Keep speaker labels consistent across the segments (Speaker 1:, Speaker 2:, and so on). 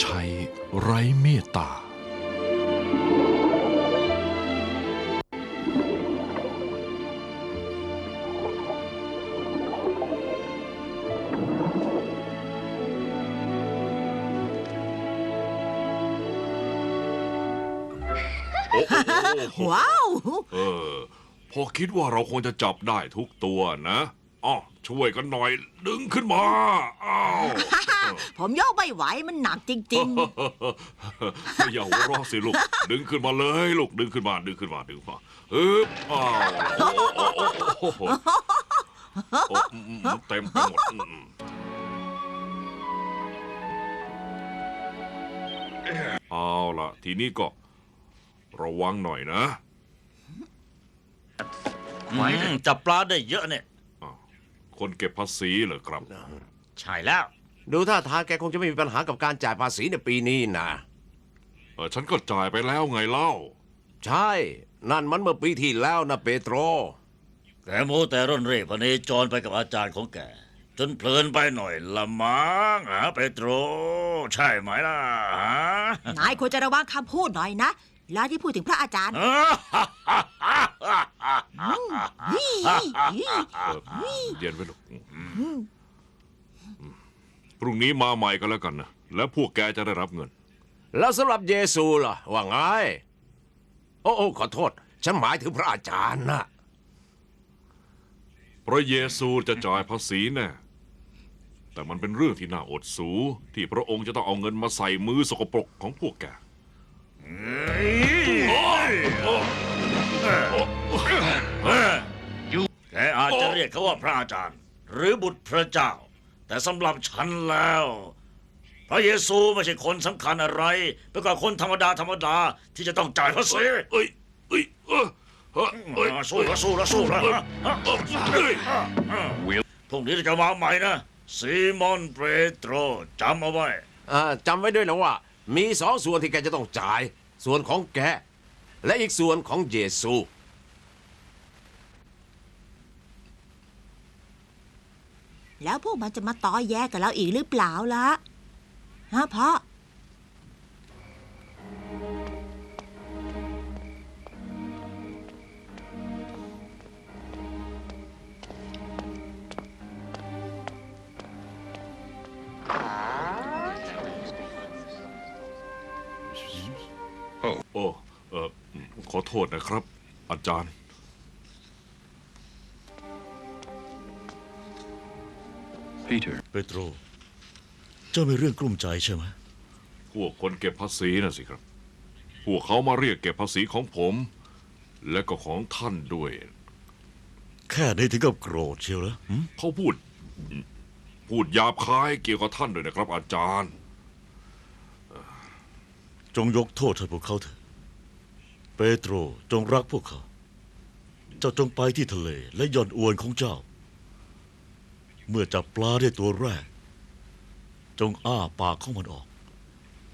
Speaker 1: คนใช้ไร้เมตตา
Speaker 2: โอ้โห
Speaker 3: ว้าว
Speaker 2: เออพอคิดว่าเราคงจะจับได้ทุกตัวนะ อ๋อช่วยกันหน่อย ดึงขึ้นมาอ้าว
Speaker 3: ผมยกไม่ไหวมันหนักจริง
Speaker 2: อย่าหัวเราะสิลูก ดึงขึ้นมาเลยลูกดึงขึ้นมาดึงขึ้นมาดึงมาเอ๊บอ้าวโอ้โอ้โอ้โอ้โหโอ้อืมอืมเต็มไปหมดอืมเอาล่ะ ทีนี้ก็ ระวังหน่อยนะ
Speaker 4: อืมจับปลาได้เยอะเนี่ย
Speaker 2: คนเก็บภาษีเหรอครับ
Speaker 4: ใช่แล้ว
Speaker 5: ดูท่าทางแกคงจะไม่มีปัญหากับการจ่ายภาษีในปีนี้นะ
Speaker 2: เออฉันก็จ่ายไปแล้วไงเล่า
Speaker 5: ใช่ นั่นมันเมื่อปีที่แล้วนะเปโตร
Speaker 4: แกโมแต่ร่อนเร่พเนจรไปกับอาจารย์ของแก จนเพลินไปหน่อยละมั้งฮะเปโตร ใช่ไหมล่ะฮะ
Speaker 3: ๆนายควรจะระวังคำพูดหน่อยนะเวลาที่พูดถึงพระอาจารย์นี่
Speaker 2: เออ เย็นไว้ลูกพรุ่งนี้มาใหม่ก็แล้วกันนะ แล้วพวกแกจะได้รับเงิน
Speaker 5: แล้วสำหรับเยซูล่ะ ว่าไง โอ้โอ้ขอโทษ ฉันหมายถึงพระอาจารย์นะ
Speaker 2: พระเยซูจะจ่ายภาษีแน่แต่มันเป็นเรื่องที่น่าอดสู ที่พระองค์จะต้องเอาเงินมาใส่มือสกปรกของพวกแก
Speaker 4: แกอาจจะเรียกเขาว่าพระอาจารย์ หรือบุตรพระเจ้า แต่สำหรับฉันแล้ว พระเยซูไม่ใช่คนสำคัญอะไรไปกว่าคนธรรมดาธรรมดาที่จะต้องจ่ายภาษี
Speaker 2: เอ้ยเอ้ยเอ้ยเอ้ยเอ้ย
Speaker 4: อ่าสู้ละสู้ละสู้ละ
Speaker 2: เอ้ยเอ้ย
Speaker 4: พรุ่งนี้เราจะมาใหม่นะซีมอนเปโตรจำเอาไว้
Speaker 5: อ่าจำไว้ด้วยนะว่า มีสองส่วนที่แกจะต้องจ่าย ส่วนของแก และอีกส่วนของเยซู
Speaker 3: แล้วพวกมันจะมาต่อแย่กับเราอีกหรือเปล่าล่ะฮะพ่อ
Speaker 2: โอ้เออขอโทษนะครับ อาจารย์
Speaker 1: Peter
Speaker 4: เปโตร เจ้ามีเรื่องกลุ้มใจใช่ไหม
Speaker 2: พวกคนเก็บภาษีน่ะสิครับ พวกเขามาเรียกเก็บภาษีของผม และก็ของท่านด้วย
Speaker 4: แค่นี้ถึงกับโกรธเชียวเหรอหึ
Speaker 2: เขาพูด พูดหยาบคายเกี่ยวกับท่านด้วยนะครับ อาจารย์
Speaker 4: จงยกโทษให้พวกเขาเถอะ เปโตรจงรักพวกเขา เจ้าจงไปที่ทะเลและหย่อนอวนของเจ้า เมื่อจับปลาได้ตัวแรก จงอ้าปากของมันออก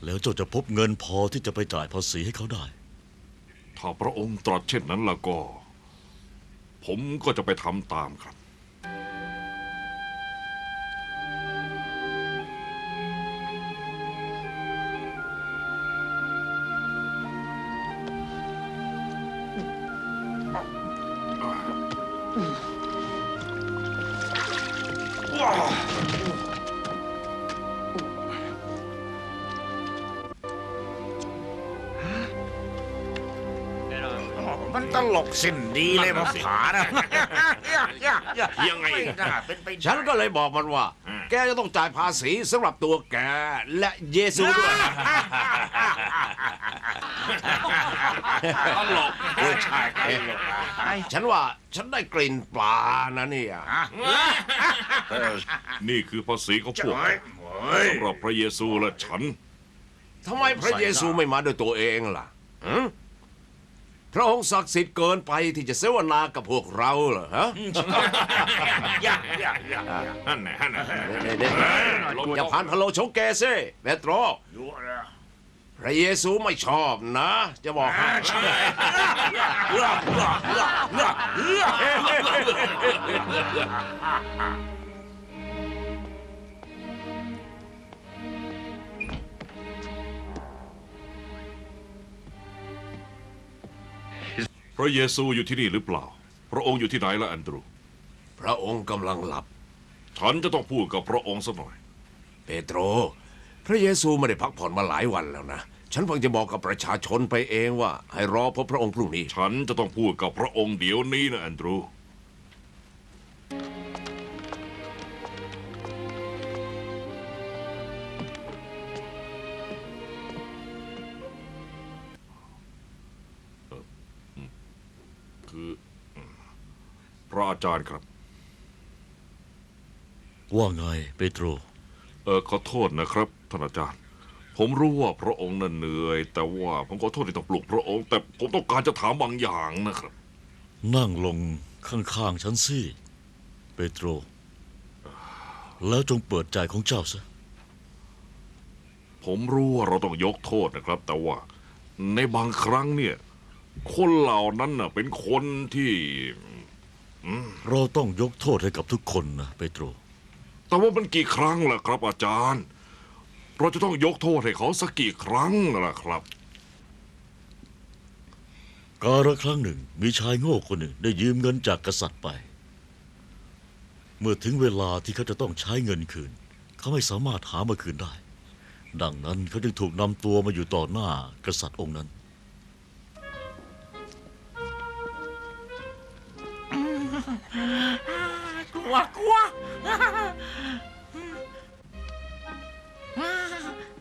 Speaker 4: แล้วเจ้าจะพบเงินพอที่จะไปจ่ายภาษีให้เขาได้
Speaker 2: ถ้าพระองค์ตรัสเช่นนั้นแล้วก็ ผมก็จะไปทำตามครับ
Speaker 4: สิ้นดีเลยมาผานะ
Speaker 2: ยังไง
Speaker 4: ไม่น่าเป็นไป
Speaker 5: ฉันก็เลยบอกมันว่าแกจะต้องจ่ายภาษีสำหรับตัวแกและเยซูด้วย
Speaker 2: ตลก
Speaker 5: เออใช่ฉันว่าฉันได้กลิ่นปลานะเนี่ย
Speaker 2: นี่คือภาษีของพวก
Speaker 4: เฮ้ยเฮ้ย
Speaker 2: สำหรับพระเยซูและฉัน
Speaker 5: ทำไมพระเยซูไม่มาด้วยตัวเองล่ะหืมพ ระองค์ศักดิ์สิทธิ์เกินไปที่จะเสวนากับพวกเราเหรอฮะ
Speaker 4: อย่าอย่าอย่า
Speaker 2: ฮั่นแหละฮั่นแหละ
Speaker 5: เด็ดๆอย่าผ่านพะโลชงแกซิเปโตร
Speaker 4: อยู่นะ
Speaker 5: พระเยซูไม่ชอบนะ จะบอกให้
Speaker 2: พระเยซูอยู่ที่นี่หรือเปล่า พระองค์อยู่ที่ไหนล่ะแอนดรู
Speaker 5: พระองค์กำลังหลับ
Speaker 2: ฉันจะต้องพูดกับพระองค์สักหน่อย
Speaker 5: เปโตร พระเยซูไม่ได้พักผ่อนมาหลายวันแล้วนะ ฉันเพิ่งจะบอกกับประชาชนไปเองว่า ให้รอพบพระองค์พรุ่งนี้
Speaker 2: ฉันจะต้องพูดกับพระองค์เดี๋ยวนี้นะแอนดรู อาจารย์ครับ
Speaker 4: ว่าไงเปโตร
Speaker 2: เออขอโทษนะครับท่านอาจารย์ ผมรู้ว่าพระองค์นั้นเหนื่อย แต่ว่าผมขอโทษที่ต้องปลุกพระองค์ แต่ผมต้องการจะถามบางอย่างนะครับ
Speaker 4: นั่งลงข้างๆฉันสิเปโตร แล้วจงเปิดใจของเจ้าซะ
Speaker 2: ผมรู้ว่าเราต้องยกโทษนะครับ แต่ว่าในบางครั้งเนี่ย คนเหล่านั้นน่ะเป็นคนที่
Speaker 4: เราต้องยกโทษให้กับทุกคนนะเปโตร
Speaker 2: แต่ว่ามันกี่ครั้งล่ะครับ อาจารย์ เราจะต้องยกโทษให้เขาสักกี่ครั้งล่ะครับ
Speaker 4: กาละครั้งหนึ่งมีชายโง่คนหนึ่งได้ยืมเงินจากกษัตริย์ไป เมื่อถึงเวลาที่เขาจะต้องใช้เงินคืน เขาไม่สามารถหามาคืนได้ ดังนั้นเขาจึงถูกนำตัวมาอยู่ต่อหน้ากษัตริย์องค์นั้น
Speaker 6: กลัวกลัว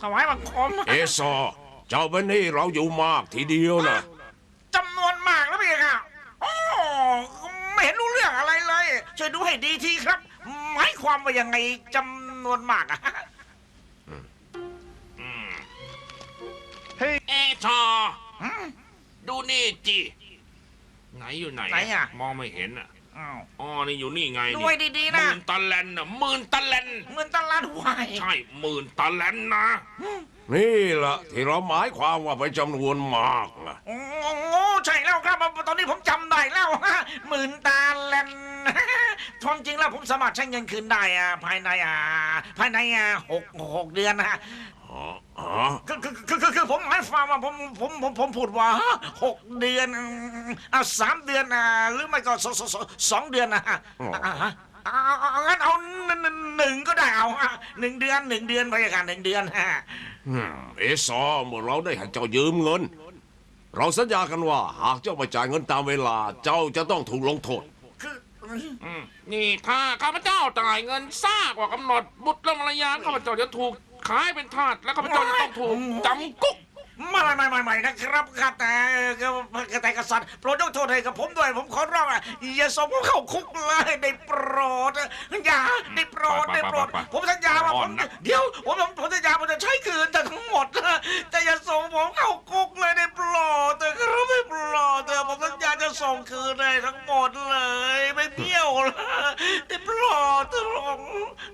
Speaker 6: ถวายบังคม
Speaker 5: เอซอเจ้าเป็นหนี่เราอยู่มากทีเดียวนะ
Speaker 6: จำนวนมากแล้วพี่ค่ะโอ้ไม่เห็นรู้เรื่องอะไรเลยช่วยดูให้ดีทีครับ หมายความว่ายังไงจำนวนมากอะ
Speaker 7: เอชอดูนี่จีไหนอยู่ไหน
Speaker 6: ไหนอะ
Speaker 7: มองไม่เห็นอะ
Speaker 6: อ้าว
Speaker 7: อ๋อนี่อยู่นี่ไง
Speaker 6: ดู
Speaker 7: นี่
Speaker 6: ให้ดีๆ
Speaker 7: ห
Speaker 6: นะ
Speaker 7: มื่นตะแลนน่ะหมื่นตะแลน
Speaker 6: เงินตลาดวาย
Speaker 7: ใช่หมื่นตะแลนนะ
Speaker 5: นี่ละที่เราหมายความว่าเป็นจำนวนมากนะ
Speaker 6: โอ้ ใช่แล้วครับตอนนี้ผมจำได้แล้วหมื่นตาแลนความจริงแล้วผมสามารถใช้เงินคืนได้อะภายในอ่าภายในอ่าหกหกเดือนนะฮะ
Speaker 5: อ๋ออ๋อ
Speaker 6: คือคือคือคือคือผมหมายความว่าผมผมผมผมพูดว่าหกเดือนอ่าสามเดือนอ่าหรือไม่ก็สองสองสองสองเดือนนะฮะอ่าฮะเอาเอาเอางั้นเอาหนึ่งหนึ่งหนึ่งก็ได้เอาฮะหนึ่งเดือนหนึ่งเดือนไปกันหนึ่งเดือนฮะ
Speaker 5: อืมเอซอเมื่อเราได้ให้เจ้ายืมเงิน เราสัญญากันว่า หากเจ้าไม่จ่ายเงินตามเวลา เจ้าจะต้องถูกลงโทษ
Speaker 6: คือ
Speaker 7: อืมนี่ถ้าข้าพเจ้าจ่ายเงินซ่ากว่ากำหนดบุตรและภรรยาข้าพเจ้าจะถูกขายเป็นทาสและข้าพเจ้าจะต้องถูกจำคุก
Speaker 6: ไม่ไม่ไม่ไม่ไม่นะครับครับแต่แต่กษัตริย์โปรดยกโทษให้กับผมด้วย ผมขอร้องอะอย่าส่งผมเข้าคุกเลยได้โปรดอย่าได้โปรดได้โปรดผมสัญญาว่าผมเดี๋ยวผมผมผมสัญญาผมจะใช้คืนแต่ทั้งหมดนะแต่อย่าส่งผมเข้าคุ ส่งคืนได้ทั้งหมดเลย ไม่เบี้ยวเลยได้โปรดตลง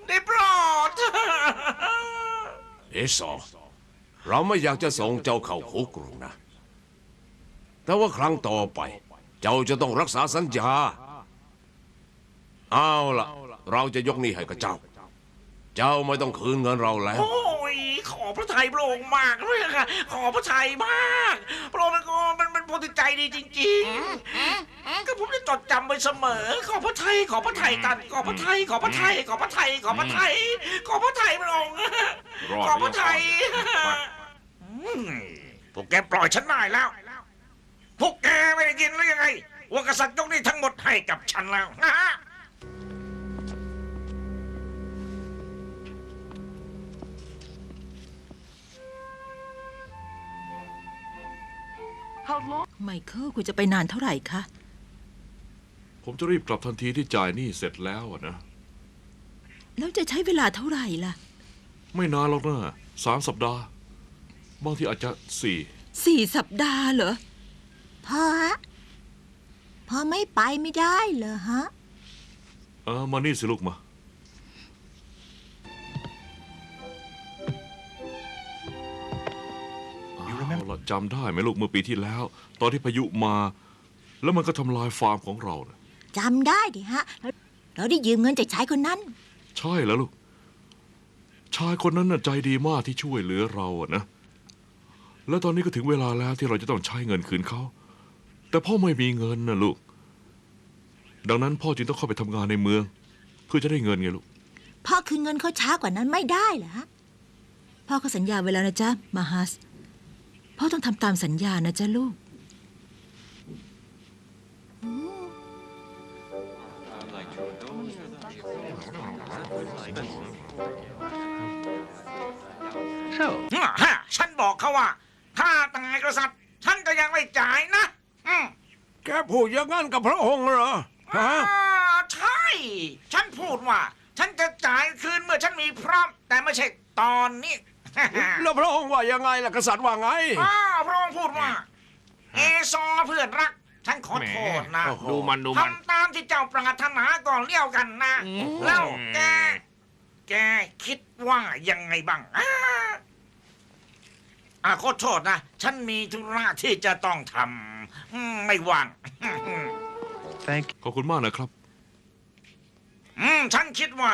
Speaker 6: ได้โปรด
Speaker 5: เอซอเราไม่อยากจะส่งเจ้าเข้าคุกหรอกนะ แต่ว่าครั้งต่อไป เจ้าจะต้องรักษาสัญญา เอาล่ะ เราจะยกหนี้ให้กับเจ้า เจ้าไม่ต้องคืนเงินเราแล้ว
Speaker 6: โอ้ พระไทยพระองค์มากเลยค่ะ ขอพระไทยมากพระองค์มันก็มันมันพอใจดีจริงๆก็ผมจะจดจำไว้เสมอ ขอพระไทยขอพระไทยตันขอพระไทยขอพระไทยขอพระไทยขอพระไทยขอพระไทยพระองค์
Speaker 2: รอด
Speaker 6: ขอพระไทย
Speaker 2: ไป
Speaker 6: อืมพวกแกปล่อยฉันได้แล้ว พวกแกไม่ได้ยินหรือยังไงว่ากษัตริย์ยกหนี้ทั้งหมดให้กับฉันแล้วนะ
Speaker 3: ไมเคิลคุณจะไปนานเท่าไหร่คะ
Speaker 2: ผมจะรีบกลับทันทีที่จ่ายหนี้เสร็จแล้วอะนะ
Speaker 3: แล้วจะใช้เวลาเท่าไหร่ล่ะ
Speaker 2: ไม่นานหรอกนะสามสัปดาห์ บางทีอาจจะสี่
Speaker 3: สี่สัปดาห์เหรอ
Speaker 8: พ่อฮะพ่อไม่ไปไม่ได้เหรอฮะ
Speaker 2: เออมานี่สิลูกมา จำได้ไหมลูกเมื่อปีที่แล้ว ตอนที่พายุมา แล้วมันก็ทำลายฟาร์มของเรานะ
Speaker 8: จำได้ดิฮะ เราได้ยืมเงินจากชายคนนั้น
Speaker 2: ใช่แล้วลูก ชายคนนั้นน่ะใจดีมากที่ช่วยเหลือเราอะนะ แล้วตอนนี้ก็ถึงเวลาแล้วที่เราจะต้องใช้เงินคืนเขา แต่พ่อไม่มีเงินนะลูก ดังนั้นพ่อจึงต้องเข้าไปทำงานในเมือง เพื่อจะได้เงินไงลูก
Speaker 3: พ่อคืนเงินเขาช้ากว่านั้นไม่ได้เหรอฮะ
Speaker 9: พ่อก็สัญญาไว้แล้วนะจ๊ะ มาฮัส พ่อต้องทำตามสัญญานะจ๊ะลูก
Speaker 6: อะฮะฉันบอกเขาว่า ถ้าตายกษัตริย์ฉันก็ยังไม่จ่ายนะอืม
Speaker 5: แกพูดอย่างนั้นกับพระองค์เหรอฮะ
Speaker 6: อ่าใช่ ฉันพูดว่า ฉันจะจ่ายคืนเมื่อฉันมีพร้อม แต่ไม่ใช่ตอนนี้
Speaker 5: แล้วพระองค์ว่ายังไงล่ะกษัตริย์ว่าไง
Speaker 6: อ้าวพระองค์พูดว่า เอซอเพื่อนรัก ฉันขอโทษนะ
Speaker 5: โอ้โห
Speaker 7: ดูมันดูมัน
Speaker 6: ทำตามที่เจ้าปรารถนาก่อนเลี้ยวกันนะแล้วแกแกคิดว่ายังไงบ้างอ่าอ่าขอโทษนะ ฉันมีธุระที่จะต้องทำอืมไม่ว่าง
Speaker 2: ขอบคุณมากนะครับ
Speaker 6: อืม ฉันคิดว่า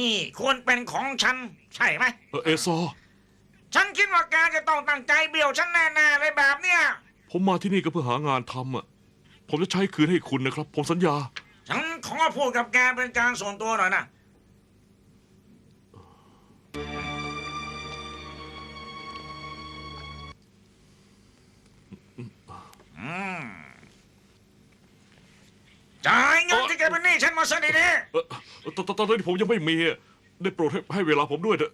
Speaker 6: นี่ควรเป็นของฉัน ใช่ไหม
Speaker 2: เออเอซอ
Speaker 6: ฉันคิดว่าแกจะต้องตั้งใจเบี้ยวฉันแน่ๆเลยแบบเนี้ย
Speaker 2: ผมมาที่นี่ก็เพื่อหางานทำอะ ผมจะใช้คืนให้คุณนะครับ ผมสัญญา
Speaker 6: ฉันขอพูดกับแกเป็นการส่วนตัวหน่อยนะ อืมจ่ายเงินที่แกเป็นหนี้ฉันมาซะดี
Speaker 2: เออเออตอนตอนตอนนี้ผมยังไม่มีอะได้โปรดให้ให้เวลาผมด้วยเถอะ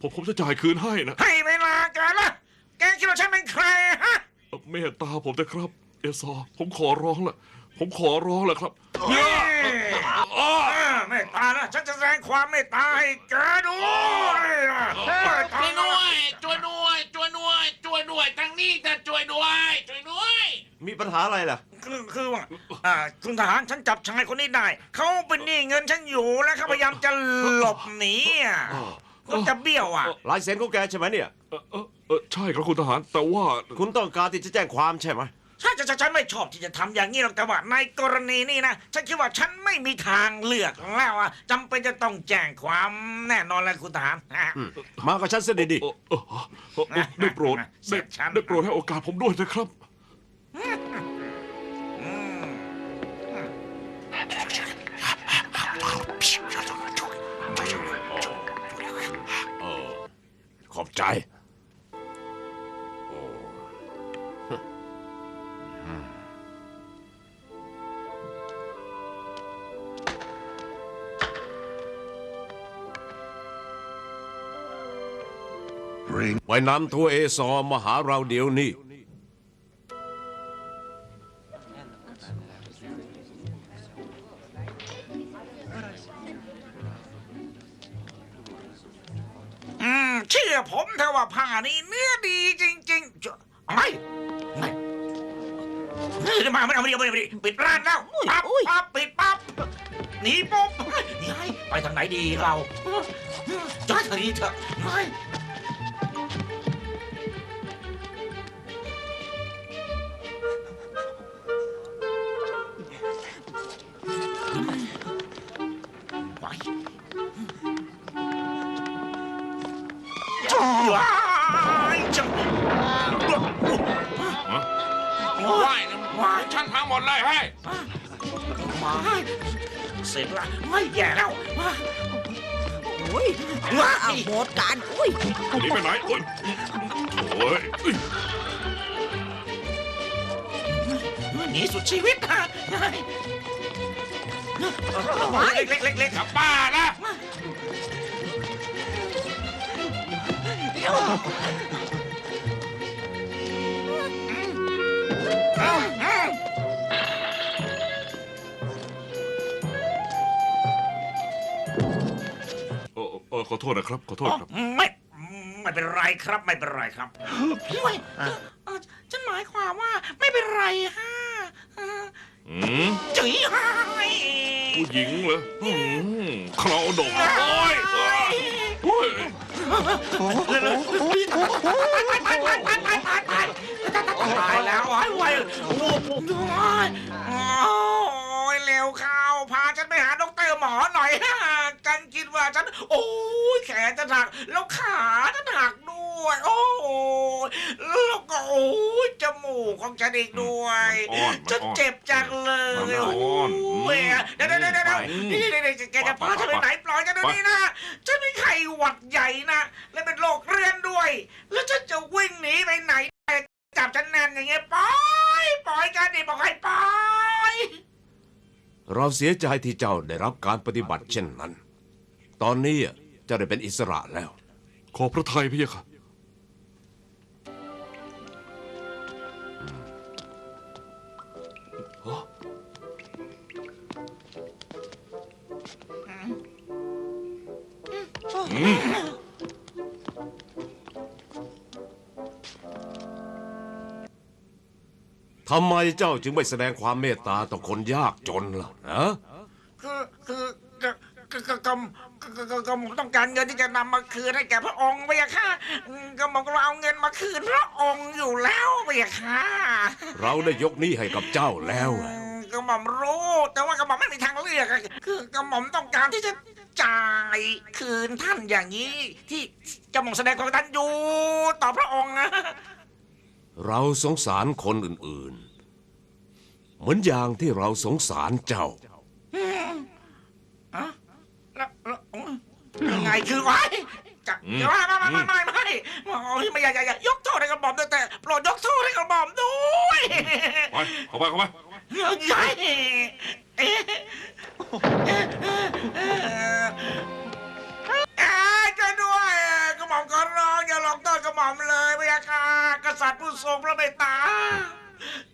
Speaker 2: ผมผมจะจ่ายคืนให้นะ
Speaker 6: ๆให้เวลาแกละแกคิดว่าฉันเป็นใครฮะ
Speaker 2: เอ่อเมตตาผมนะครับ เอซอ ผมขอร้องละผมขอร้องละครับ
Speaker 6: เฮ้ยอ่าเมตตานะฉันจะแสดงความเมตตาให้แกดูเมตตา
Speaker 7: ช่วยด้วยช่วยด้วยช่วยด้วยช่วยด้วยทางนี้จะช่วยด้วยช่วยด้วย
Speaker 5: มีปัญหาอะไรล่ะ
Speaker 6: คือคือว่าอ่าคุณทหารฉันจับชายคนนี้ได้ เขาเป็นหนี้เงินฉันอยู่แล้วเขาพยายามจะหลบหนีอะเขาจะเบี้ยวอะ
Speaker 5: ลายเซ็นของแกใช่ไหมเนี่ย
Speaker 2: เออเออเออใช่ครับคุณทหาร แต่ว่า
Speaker 5: คุณต้องการที่จะแจ้งความใช่ไหม
Speaker 6: ใช่ใช่ใช่ฉันไม่ชอบที่จะทำอย่างนี้หรอกแต่ว่าในกรณีนี้นะฉันคิดว่าฉันไม่มีทางเลือกแล้วอะจำเป็นจะต้องแจ้งความแน่นอนแล้วคุณทหาร
Speaker 5: มากับฉันซะดี
Speaker 2: เออเออเออเออได้โปรดได้ได้โปรดให้โอกาสผมด้วยนะครับ
Speaker 6: อืม
Speaker 5: อบใจไว้นำทัวเอซอมาหาเราเดี๋ยวนี้
Speaker 6: ชื่อผมเถอะว่าผ้านี้เนื้อดีจริงๆจะไม่ไม่เฮ้ยมาไม่เอาไม่เอาไม่เอาไม่เอาปิดร้านแล้วปั๊บปั๊บปิดปั๊บหนีปุ๊บย้ยไปทางไหนดีเราจอดทางนี้เถอะไม่ ว่าย
Speaker 7: นะฉันพังหมดเลยเฮ้ย
Speaker 6: มาเสร็จละไม่แย่แล้วอุ้ยว้า
Speaker 3: เอา
Speaker 6: ย
Speaker 3: โหมดการอุ้ย
Speaker 2: หนีไปไหนโอ้ยโอ้ยเอ้ย
Speaker 6: หนีสุดชีวิตฮะเล็กเล็กเล็กเล็ก
Speaker 7: กับป้านะ
Speaker 2: เออเออขอโทษนะครับ ขอโทษครับ
Speaker 6: ไม่ ไม่เป็นไรครับ ไม่เป็นไรครับฉันหมายความว่าไม่เป็นไรฮะ
Speaker 2: อืม
Speaker 6: จีฮะ
Speaker 2: ผู้หญิงเหรออืมคราวดกโอ้ยเอ้ยโอ้ย
Speaker 6: ตายแล้วไอ้ไว้โอ้โหโอ้ยเร็วเข้าพาฉันไปหาดรหมอหน่อยฮะฉันคิดว่าฉัน โอ้ยแขนจะหัก แล้วขาจะหักด้วด้วย โอ้ยแล้วก็โอ้ยจมูกของฉันอีกด้วย
Speaker 2: มันอ้อนมันอ้อน
Speaker 6: ฉันเจ็บจังเลย
Speaker 2: มัน
Speaker 6: โอ้
Speaker 2: อ้อน
Speaker 6: ยเดี๋ยวเดี๋ยวเดี๋ยวเดี๋ยว
Speaker 2: ไป
Speaker 6: นี่นี่นี่แกจะพาฉันไปไหนปล่อยฉันเดี๋ยวนี้นะ ฉันเป็นไข้หวัดใหญ่นะ และเป็นโรคเรื้อนด้วย แล้วฉันจะวิ่งหนีไปไหน จับฉันแน่นอย่างเงี้ยปล่อยปล่อยฉันดิบอกให้ปล่อย
Speaker 5: เราเสียใจที่เจ้าได้รับการปฏิบัติเช่นนั้น ตอนนี้เจ้าได้เป็นอิสระแล้ว
Speaker 1: ขอพระทัยพระยะค่ะ
Speaker 5: ทำไมเจ้าจึงไม่แสดงความเมตตาต่อคนยากจนล่ะฮะ
Speaker 6: คือคือกะกะกะผมต้องการเงินที่จะนำมาคืนให้แก่พระองค์พะยค่ะกำผมก็เอาเงินมาคืนพระองค์อยู่แล้วพะยค่ะ
Speaker 5: เราได้ยกนี้ให้กับเจ้าแล้ว
Speaker 6: กระหม่อมรู้แต่ว่ากระหม่อมไม่มีทางเลือกคือกระหม่อมต้องการที่จะจ่ายคืนท่านอย่างนี้ ที่กระหม่อมแสดงความกตัญยูต่อพระองค์นะ
Speaker 5: เราสงสารคนอื่นๆ เหมือนอย่างที่เราสงสารเจ้า
Speaker 6: อะแล้วแล้วอืมยังไงคือไว้จะจะไม่ไม่ไม่ไม่ไม่โอ้ยไม่อยากอยากอยากยกโทษให้กระหม่อมด้วยแต่โปรดยกโทษให้กระหม่อมด้วย
Speaker 2: ไปเข้าไปเข้าไป
Speaker 6: ใหญ่เอ๊ะ ม่อมเลยพระยาค่ะกษัตริย์ผู้ทรงพระเมตตา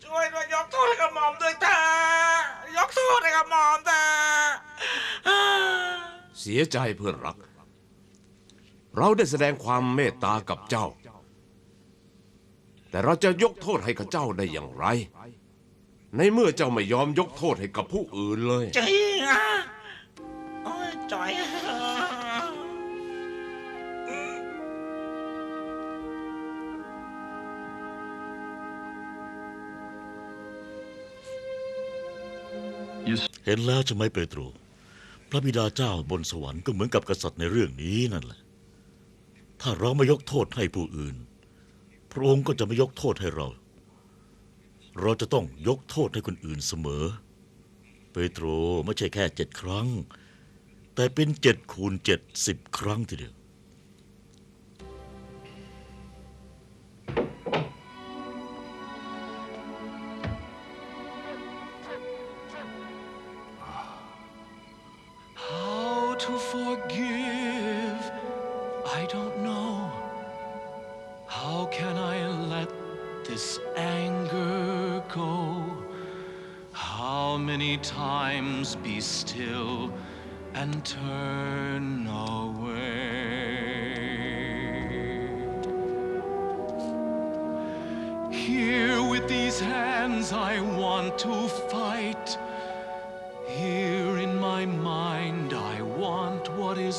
Speaker 6: ช่วยด้วยยกโทษให้กระหม่อมด้วยเถอะยกโทษให้กระหม่อมเถอะ
Speaker 5: เสียใจเพื่อนรัก เราได้แสดงความเมตตากับเจ้า แต่เราจะยกโทษให้กับเจ้าได้อย่างไร ในเมื่อเจ้าไม่ยอมยกโทษให้กับผู้อื่นเลย
Speaker 6: จริงอะโอ้ยจ่อย
Speaker 4: เห็นแล้วใช่ไหมเปโตร พระบิดาเจ้าบนสวรรค์ก็เหมือนกับกษัตริย์ในเรื่องนี้นั่นแหละ ถ้าเราไม่ยกโทษให้ผู้อื่น พระองค์ก็จะไม่ยกโทษให้เรา เราจะต้องยกโทษให้คนอื่นเสมอ เปโตรไม่ใช่แค่เจ็ดครั้ง แต่เป็นเจ็ดคูณเจ็ดสิบครั้งทีเดียว
Speaker 1: to forgive? I don't know. How can I let this anger go? How many times be still and turn away? Here with these hands I want to fight.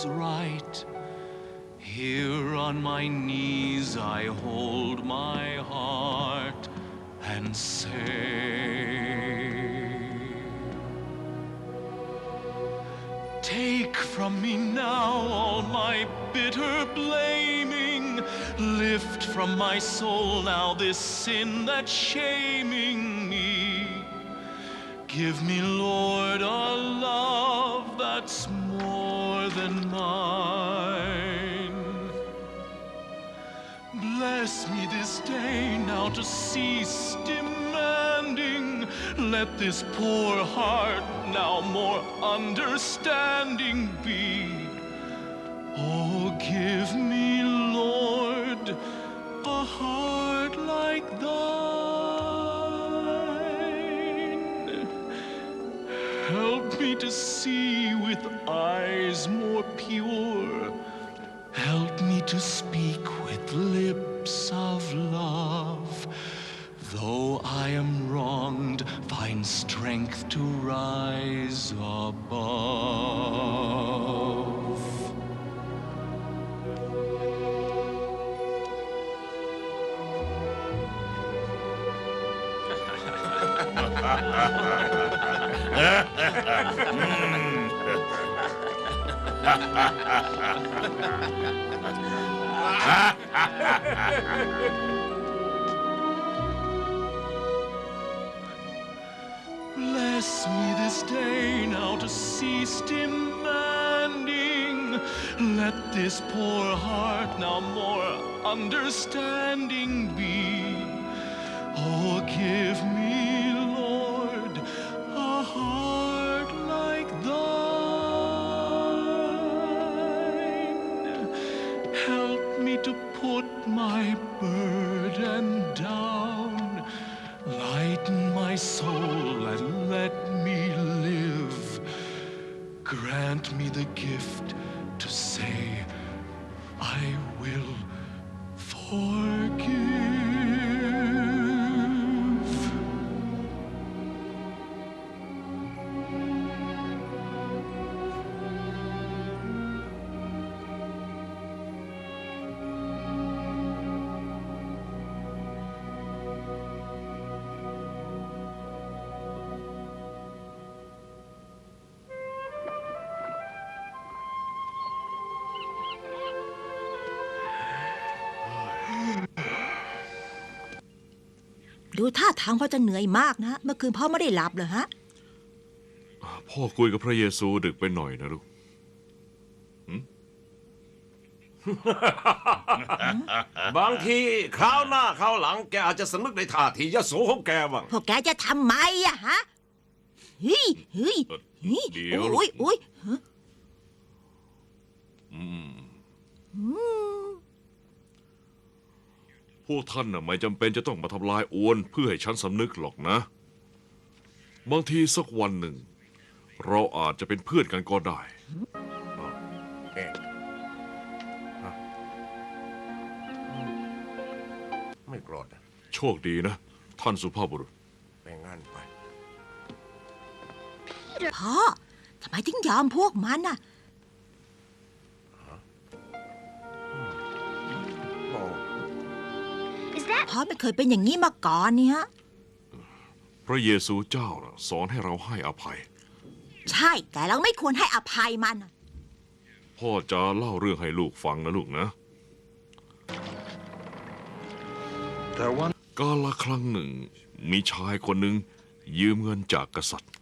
Speaker 1: Right. Here on my knees, I hold my heart and say, Take from me now all my bitter blaming. Lift from my soul now this sin that's shaming me. Give me, Lord, a love that's than mine. Bless me this day now to cease demanding. Let this poor heart now more understanding be. Oh, give me, Lord, a heart like thine. Me to see with eyes more pure. Help me to speak with lips of love. Though I am wronged, find strength to rise above. Bless me this day now to cease demanding. Let this poor heart now more understanding be. Oh, give me, my burden down. Lighten my soul and let me live. Grant me the gift to say, I will
Speaker 3: ดูท่าทางพ่อจะเหนื่อยมากนะ เมื่อคืนพ่อไม่ได้หลับเหรอฮะ
Speaker 2: พ่อคุยกับพระเยซูดึกไปหน่อยนะลูก
Speaker 5: บางทีคราวหน้าคราวหลังแกอาจจะสำนึกในท่าทียโสของแกบ้าง
Speaker 3: พวกแกจะทำไมอะฮะเฮ้ยเฮ้ย
Speaker 2: เอ่อ
Speaker 3: เฮ้ย
Speaker 2: เดี๋ยว
Speaker 3: โอ้ยโอ้ยฮะ
Speaker 2: พวกท่านน่ะไม่จำเป็นจะต้องมาทำลายอวนเพื่อให้ฉันสำนึกหรอกนะ บางทีสักวันหนึ่ง เราอาจจะเป็นเพื่อนกันก็ได้
Speaker 5: เอ๊ะฮะไม่โกรธนะ
Speaker 2: โชคดีนะ ท่านสุภาพบุรุษ
Speaker 5: เป็นงั้นไป
Speaker 3: พ่อทำไมถึงยอมพวกมันน่ะ พ่อไม่เคยเป็นอย่างนี้มาก่อนนี่ฮะ
Speaker 2: พระเยซูเจ้าน่ะสอนให้เราให้อภัย
Speaker 3: ใช่แต่เราไม่ควรให้อภัยมันน่ะ
Speaker 2: พ่อจะเล่าเรื่องให้ลูกฟังนะลูกนะกาละครั้งหนึ่ง มีชายคนหนึ่งยืมเงินจากกษัตริย์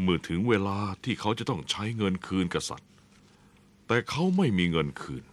Speaker 2: เมื่อถึงเวลาที่เขาจะต้องใช้เงินคืนกษัตริย์ แต่เขาไม่มีเงินคืน